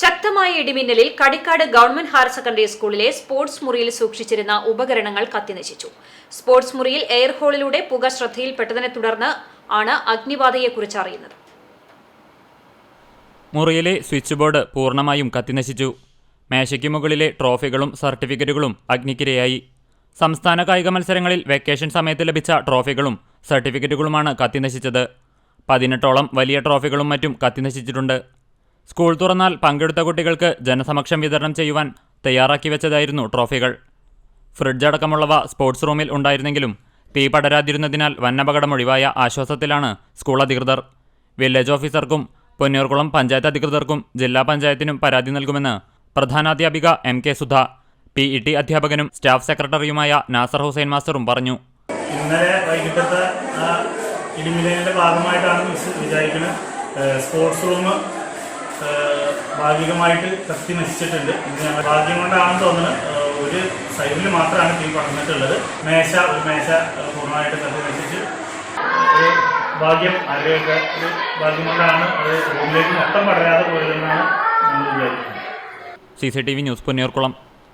ശക്തമായ ഇടിമിന്നലിൽ Kadikkad government higher secondary സ്കൂളിലെ സ്പോർട്സ് മുറിയിൽ സൂക്ഷിച്ചിരുന്ന ഉപകരണങ്ങൾ കത്തിനശിച്ചു. സ്പോർട്സ് മുറിയിൽ എയർ ഹോളിലൂടെ പുക ശ്രദ്ധയിൽപ്പെട്ടതിനെ തുടർന്ന് ആണ് അഗ്നിബാധയെക്കുറിച്ച് അറിയുന്നത്. മുറിയിലെ സ്വിച്ച് ബോർഡ് പൂർണമായും കത്തിനശിച്ചു. മേശയ്ക്ക് മുകളിലെ ട്രോഫികളും സർട്ടിഫിക്കറ്റുകളും അഗ്നിക്കിരയായി. സംസ്ഥാന കായിക മത്സരങ്ങളിൽ വെക്കേഷൻ സമയത്ത് ലഭിച്ച ട്രോഫികളും സർട്ടിഫിക്കറ്റുകളുമാണ് കത്തിനശിച്ചത്. പതിനെട്ടോളം വലിയ ട്രോഫികളും മറ്റും കത്തിനശിച്ചിട്ടുണ്ട്. സ്കൂൾ തുറന്നാൽ പങ്കെടുത്ത കുട്ടികൾക്ക് ജനസമക്ഷം വിതരണം ചെയ്യുവാൻ തയ്യാറാക്കി വെച്ചതായിരുന്നു ട്രോഫികൾ. ഫ്രിഡ്ജ് അടക്കമുള്ളവ സ്പോർട്സ് റൂമിൽ ഉണ്ടായിരുന്നെങ്കിലും തീ പടരാതിരുന്നതിനാൽ വന്നപകടം ഒഴിവായ ആശ്വാസത്തിലാണ് സ്കൂൾ അധികൃതർ. വില്ലേജ് ഓഫീസർക്കും പൊന്നൂർകുളം പഞ്ചായത്ത് അധികൃതർക്കും ജില്ലാ പഞ്ചായത്തിനും പരാതി നൽകുമെന്ന് പ്രധാനാധ്യാപിക M K Sudha P E T അധ്യാപകനും സ്റ്റാഫ് സെക്രട്ടറിയുമായ നാസർ ഹുസൈൻ മാസ്റ്ററും പറഞ്ഞു. ഇന്നലെ വൈകിട്ടത്തെ ആ ഇടിമിന്നലിന്റെ ഭാഗമായിട്ടാണ് വിചാരിക്കുന്നത്. സ്പോർട്സ് റൂം ഭാഗികമായിട്ട് കത്തി നശിച്ചിട്ടുണ്ട്. ഭാഗ്യം കൊണ്ടാണെന്ന് തോന്നുന്നത് ഒരു സൈഡിൽ മാത്രമാണ് തീ പടർന്നിട്ടുള്ളത്. മേശ ഒരു മേശ പൂർണമായിട്ട് കത്തി നശിച്ച്. ഒരു ഭാഗ്യം ആരോഗ്യമൊക്കെ ഒരു ഭാഗ്യം കൊണ്ടാണ് അത് റൂമിലേക്ക് മൊത്തം പടരാതെ പോയതെന്നാണ് നമ്മൾ വിചാരിക്കുന്നത്. C C T V news Ponniyurkulam.